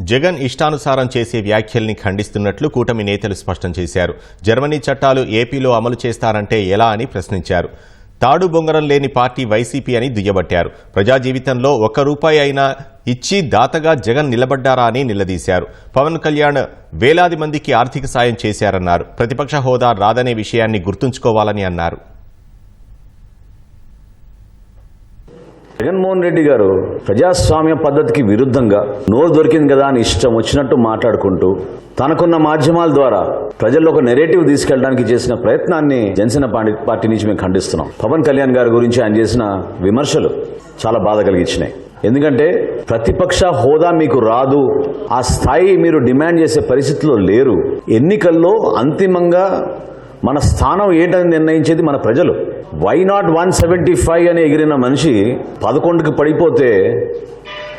జగన్ ఇష్టానుసారం చేసే వ్యాఖ్యల్ని ఖండిస్తున్నట్లు కూటమి నేతలు స్పష్టం చేశారు. జర్మనీ చట్టాలు ఏపీలో అమలు చేస్తారంటే ఎలా అని ప్రశ్నించారు. తాడు బొంగరం లేని పార్టీ వైసీపీ అని దుయ్యబట్టారు. ప్రజా జీవితంలో ఒక్క రూపాయి అయినా ఇచ్చి దాతగా జగన్ నిలబడ్డారా అని నిలదీశారు. పవన్ కళ్యాణ్ వేలాది మందికి ఆర్థిక సాయం చేశారన్నారు. ప్రతిపక్ష హోదా రాదనే విషయాన్ని గుర్తుంచుకోవాలని అన్నారు. జగన్మోహన్ రెడ్డి గారు ప్రజాస్వామ్య పద్ధతికి విరుద్ధంగా నోరు దొరికింది కదా అని ఇష్టం వచ్చినట్టు మాట్లాడుకుంటూ తనకున్న మాధ్యమాల ద్వారా ప్రజల్లో ఒక నెరేటివ్ తీసుకెళ్ళడానికి చేసిన ప్రయత్నాన్ని జనసేన పార్టీ పార్టీ నుంచి మేము ఖండిస్తున్నాం. పవన్ కళ్యాణ్ గారి గురించి ఆయన చేసిన విమర్శలు చాలా బాధ కలిగించినాయి. ఎందుకంటే ప్రతిపక్ష హోదా మీకు రాదు ఆ స్థాయి మీరు డిమాండ్ చేసే పరిస్థితిలో లేరు. ఎన్నికల్లో అంతిమంగా మన స్థానం ఏంటని నిర్ణయించేది మన ప్రజలు. Why not one seventy five అని ఎగిరిన మనిషి పదకొండుకి పడిపోతే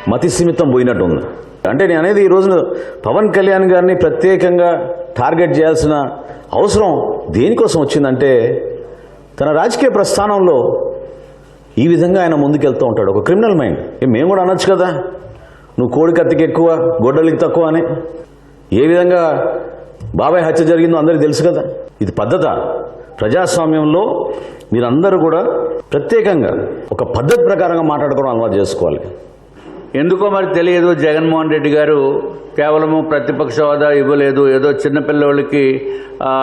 మతి సీమితం పోయినట్టుంది. అంటే నేను అనేది ఈ రోజున పవన్ కళ్యాణ్ గారిని ప్రత్యేకంగా టార్గెట్ చేయాల్సిన అవసరం దేనికోసం వచ్చిందంటే తన రాజకీయ ప్రస్థానంలో ఈ విధంగా ఆయన ముందుకెళ్తూ ఉంటాడు. ఒక క్రిమినల్ మైండ్ ఏ మేము కూడా అనొచ్చు కదా. నువ్వు కోడి కత్తికి ఎక్కువ గొడ్డలికి తక్కువ అని. ఏ విధంగా బాబాయ్ హత్య జరిగిందో అందరికీ తెలుసు కదా. ఇది పద్ధత. ప్రజాస్వామ్యంలో మీరందరూ కూడా ప్రత్యేకంగా ఒక పద్ధతి ప్రకారంగా మాట్లాడుకోవడం అలవాటు చేసుకోవాలి. ఎందుకో మరి తెలియదు జగన్మోహన్ రెడ్డి గారు కేవలము ప్రతిపక్ష హోదా ఇవ్వలేదు. ఏదో చిన్నపిల్లవాళ్ళకి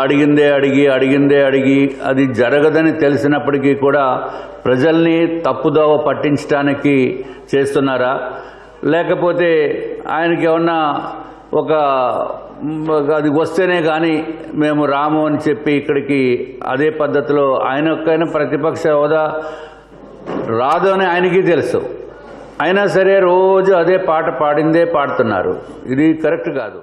అడిగిందే అడిగి అడిగిందే అడిగి అది జరగదని తెలిసినప్పటికీ కూడా ప్రజల్ని తప్పుదోవ పట్టించడానికి చేస్తున్నారా? లేకపోతే ఆయనకి ఏమన్నా ఒక అది వస్తేనే కానీ మేము రాము అని చెప్పి ఇక్కడికి అదే పద్ధతిలో ఆయన ఒక్కైనా ప్రతిపక్ష హోదా రాదు అని ఆయనకి తెలుసు. అయినా సరే రోజు అదే పాట పాడిందే పాడుతున్నారు. ఇది కరెక్ట్ కాదు.